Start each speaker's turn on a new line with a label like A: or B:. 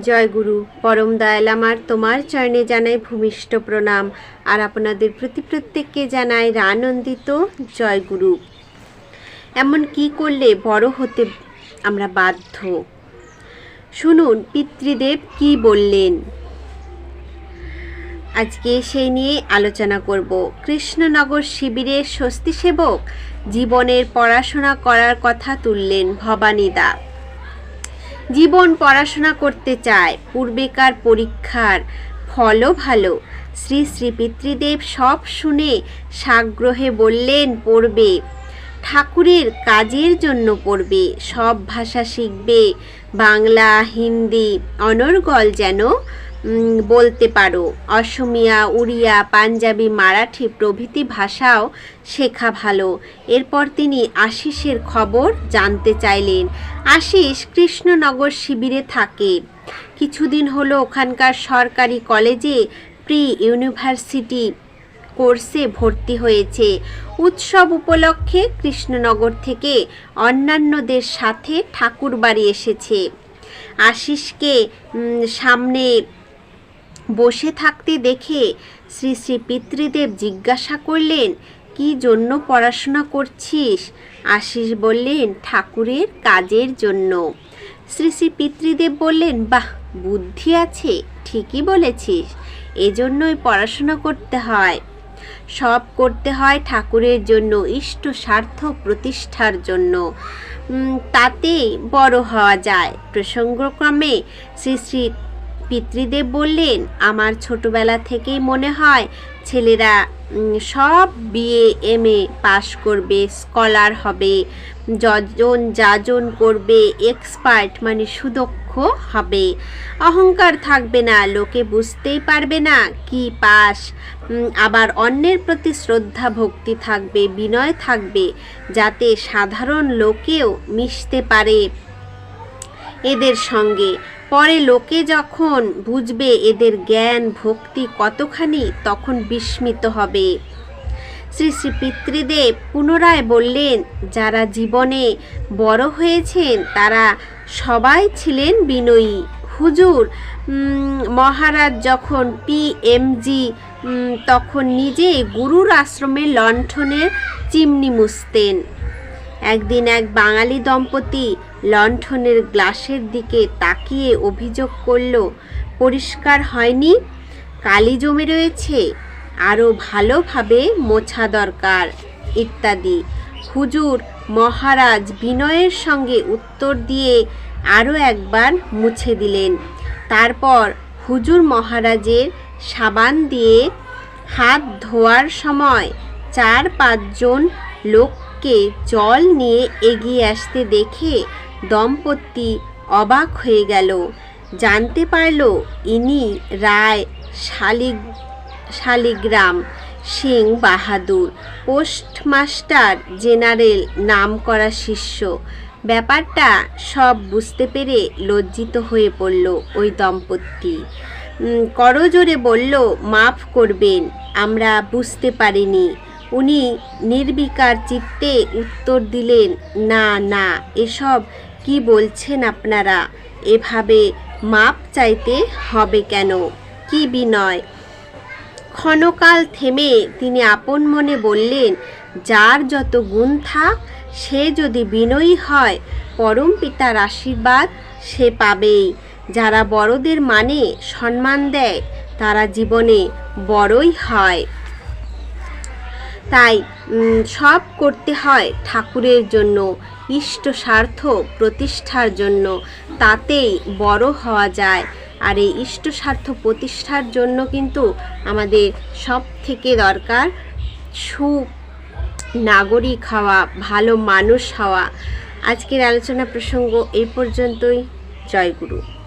A: জয় গুরু, পরম দয়াল আমার। তোমার চরণে জানাই ভূমিষ্ঠ প্রণাম। আর আপনাদের প্রতি প্রত্যেককে জানাই আনন্দিত জয় গুরু। এমন কি করলে বড় হতে আমরা বাধ্য? শুনুন, পিতৃদেব কি বললেন? আজকে সেই নিয়ে আলোচনা করব। কৃষ্ণনগর শিবিরের স্বস্তি সেবক জীবনের পড়াশোনা করার কথা তুললেন ভবানীদা। জীবন পড়াশোনা করতে চায়। পূর্বেকার পরীক্ষার ফলও ভালো। শ্রী শ্রী পিতৃদেব সব শুনে সাগ্রহে বললেন, পড়বে। ঠাকুরের কাজের জন্য পড়বে। সব ভাষা শিখবে। বাংলা, হিন্দি, অনর্গল যেন বলতে পারো। অসমিয়া, উড়িয়া, পাঞ্জাবি, মারাঠি প্রভৃতি ভাষাও শেখা ভালো। এরপর তিনি আশিসের খবর জানতে চাইলেন। আশিস কৃষ্ণনগর শিবিরে থাকে। কিছুদিন হলো ওখানকার সরকারি কলেজে প্রি ইউনিভার্সিটি কোর্সে ভর্তি হয়েছে। উৎসব উপলক্ষে কৃষ্ণনগর থেকে অন্যান্যদের সাথে ঠাকুর বাড়ি এসেছে। আশিসকে সামনে বসে থাকতে দেখে শ্রী শ্রী পিতৃদেব জিজ্ঞাসা করলেন, কি জন্য পড়াশোনা করছিস? আশিস বললেন, ঠাকুরের কাজের জন্য। শ্রী শ্রী পিতৃদেব বললেন, বাহ, বুদ্ধি আছে, ঠিকই বলেছিস, এজন্যই পড়াশোনা করতে হয়। সব করতে হয় ঠাকুরের জন্য, ইষ্ট স্বার্থ প্রতিষ্ঠার জন্য। তাতে বড় হওয়া যায়। প্রসঙ্গক্রমে শ্রী শ্রী পিতৃদেব বললেন, আমার ছোটবেলা থেকেই মনে হয় ছেলেরা সব বিএ এম এ পাশ করবে, স্কলার হবে, যজন যাজন করবে, এক্সপার্ট মানে সুদক্ষ হবে। অহংকার থাকবে না, লোকে বুঝতেই পারবে না কি পাস আবার অন্যের প্রতি শ্রদ্ধা, ভক্তি থাকবে, বিনয় থাকবে, যাতে সাধারণ লোকেও মিশতে পারে এদের সঙ্গে। পরে লোকে যখন বুঝবে এদের জ্ঞান, ভক্তি কতখানি, তখন বিস্মিত হবে। শ্রী শ্রী পিতৃদেব পুনরায় বললেন, যারা জীবনে বড় হয়েছেন, তারা সবাই ছিলেন বিনয়ী। হুজুর মহারাজ যখন পিএমজি তখন নিজে গুরুর আশ্রমে লণ্ঠনের চিমনি মুছতেন। একদিন এক বাঙালি দম্পতি লণ্ঠনের গ্লাসের দিকে তাকিয়ে অভিযোগ করল, পরিষ্কার হয়নি? কালি জমে রয়েছে। আরও ভালোভাবে মোছা দরকার। ইত্যাদি। হুজুর মহারাজ বিনয়ের সঙ্গে উত্তর দিয়ে আরও একবার মুছে দিলেন। তারপর হুজুর মহারাজের সাবান দিয়ে হাত ধোয়ার সময় চার পাঁচজন লোককে জল নিয়ে এগিয়ে আসতে দেখে দম্পতি অবাক হয়ে গেল। জানতে পারল ইনি রায় শালিগ, শালিগ্রাম সিং বাহাদুর, পোস্টমাস্টার জেনারেল নাম করা শিষ্য। ব্যাপারটা সব বুঝতে পেরে লজ্জিত হয়ে পড়ল ওই দম্পতি। করজোরে বলল, মাফ করবেন, আমরা বুঝতে পারিনি। উনি নির্বিকার চিত্তে উত্তর দিলেন, না না, এসব কি বলছেন আপনারা? এভাবে মাপ চাইতে হবে কেন? কি বিনয়? ক্ষণকাল থেমে তিনি আপন মনে বললেন, যার যত গুণ থাক, সে যদি বিনয়ী হয়, পরম পিতার আশীর্বাদ সে পাবেই। যারা বড়দের মানে সম্মান দেয়, তারা জীবনে বড়ই হয়। তাই সব করতে হয় ঠাকুরের জন্য, ইষ্ট স্বার্থ প্রতিষ্ঠার জন্য, তাতেই বড় হওয়া যায়। আর এই ইষ্ট স্বার্থ প্রতিষ্ঠার জন্য কিন্তু আমাদের সব থেকে দরকার সু নাগরিক হওয়া, ভালো মানুষ হওয়া। আজকের আলোচনা প্রসঙ্গ এই পর্যন্তই। জয় গুরু।